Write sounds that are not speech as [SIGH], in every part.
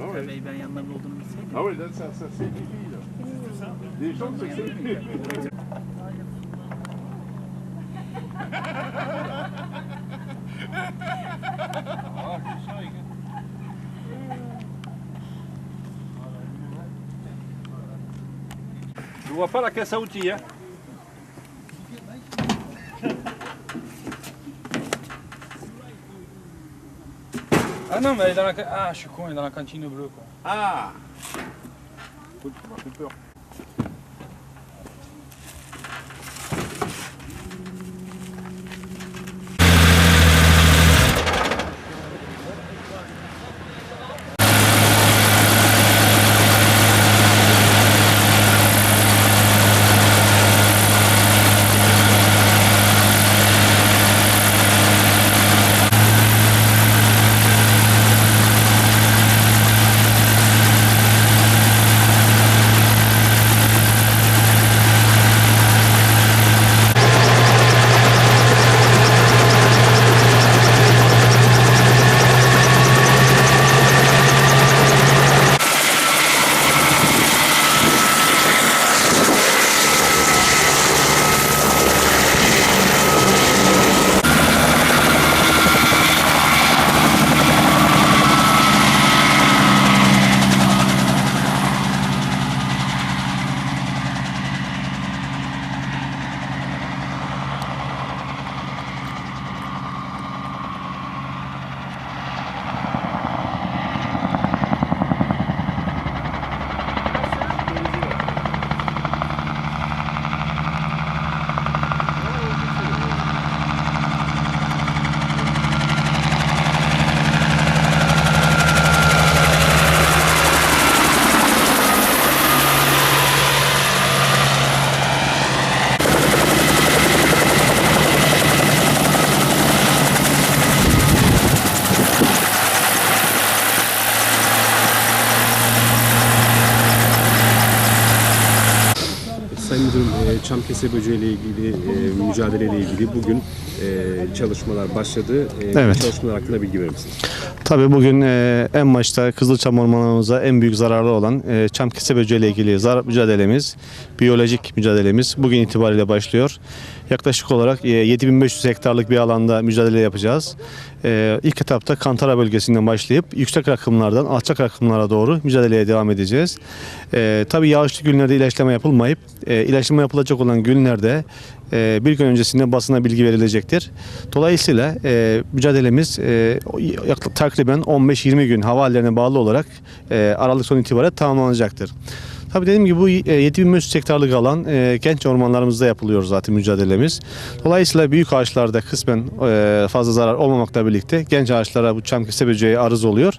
Ah olduğunu bilseydim. Ah ouais, là, ça, ça là. Les gens, c'est c'est Je vois pas la caisse à outils, hein. [LAUGHS] Ah non, mais elle est dans la... Ah, je suis con, elle est dans la cantine bleue, quoi. Ah Écoute, tu m'as fait peur. Müdürüm, e, çam kese böceği ile ilgili e, mücadele ile ilgili bugün e, çalışmalar başladı. E, Evet. Çalışmalar hakkında bilgi verir misiniz? Tabii bugün e, en başta Kızılçam ormanlarımıza en büyük zararlı olan e, çam kese böceği ile ilgili zar mücadelemiz, biyolojik mücadelemiz bugün itibariyle başlıyor. Yaklaşık olarak e, 7500 hektarlık bir alanda mücadele yapacağız. E, ilk etapta Kantara bölgesinden başlayıp yüksek rakımlardan alçak rakımlara doğru mücadeleye devam edeceğiz. E, tabii yağışlı günlerde ilaçlama yapılmayıp e, ilaçlama yapılacak olan günlerde e, bir gün öncesinde basına bilgi verilecektir. Dolayısıyla e, mücadelemiz e, takriben 15-20 gün hava hallerine bağlı olarak e, Aralık sonu itibariyle tamamlanacaktır. Tabii dediğim gibi bu e, 7500 hektarlık alan e, genç ormanlarımızda yapılıyor zaten mücadelemiz. Dolayısıyla büyük ağaçlarda kısmen e, fazla zarar olmamakla birlikte genç ağaçlara bu çam kese böceği arız oluyor.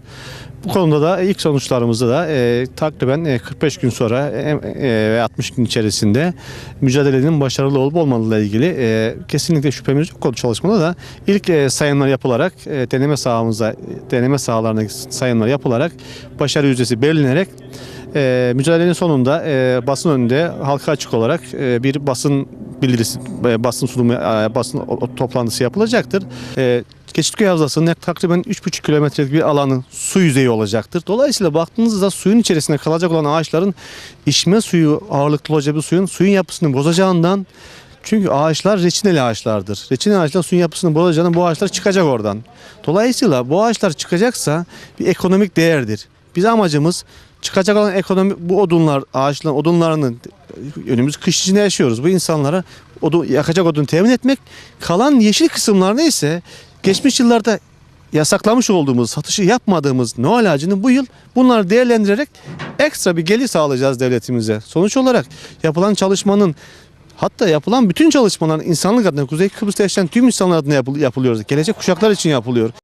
Bu konuda da ilk sonuçlarımızda da e, takriben e, 45 gün sonra e, e, ve 60 gün içerisinde mücadelenin başarılı olup olmadığıyla ilgili e, kesinlikle şüphemiz yok. O çalışmada da ilk e, sayımlar yapılarak e, deneme sahamızda deneme sahalarındaki sayımlar yapılarak başarı yüzdesi belirlenerek e, mücadelenin sonunda e, basın önünde halka açık olarak e, bir basın bildirisi, e, basın sunumu, e, basın toplantısı yapılacaktır. E, Keçitköy Havzası'nın takriben 3,5 kilometrelik bir alanın su yüzeyi olacaktır. Dolayısıyla baktığınızda suyun içerisinde kalacak olan ağaçların içme suyu ağırlıklı olacak bir suyun suyun yapısını bozacağından çünkü ağaçlar reçineli ağaçlardır. Reçineli ağaçlar suyun yapısını bozacağından bu ağaçlar çıkacak oradan. Dolayısıyla bu ağaçlar çıkacaksa bir ekonomik değerdir. Biz amacımız çıkacak olan ekonomi bu odunlar, ağaçların odunlarının önümüz kış içinde yaşıyoruz. Bu insanlara odun, yakacak odun temin etmek. Kalan yeşil kısımlarını ise geçmiş yıllarda yasaklamış olduğumuz, satışı yapmadığımız Noel ağacını bu yıl bunları değerlendirerek ekstra bir gelir sağlayacağız devletimize. Sonuç olarak yapılan çalışmanın Hatta yapılan bütün çalışmalar insanlık adına Kuzey Kıbrıs'ta yaşayan tüm insanlar adına yapıl- yapılıyor. Gelecek kuşaklar için yapılıyor.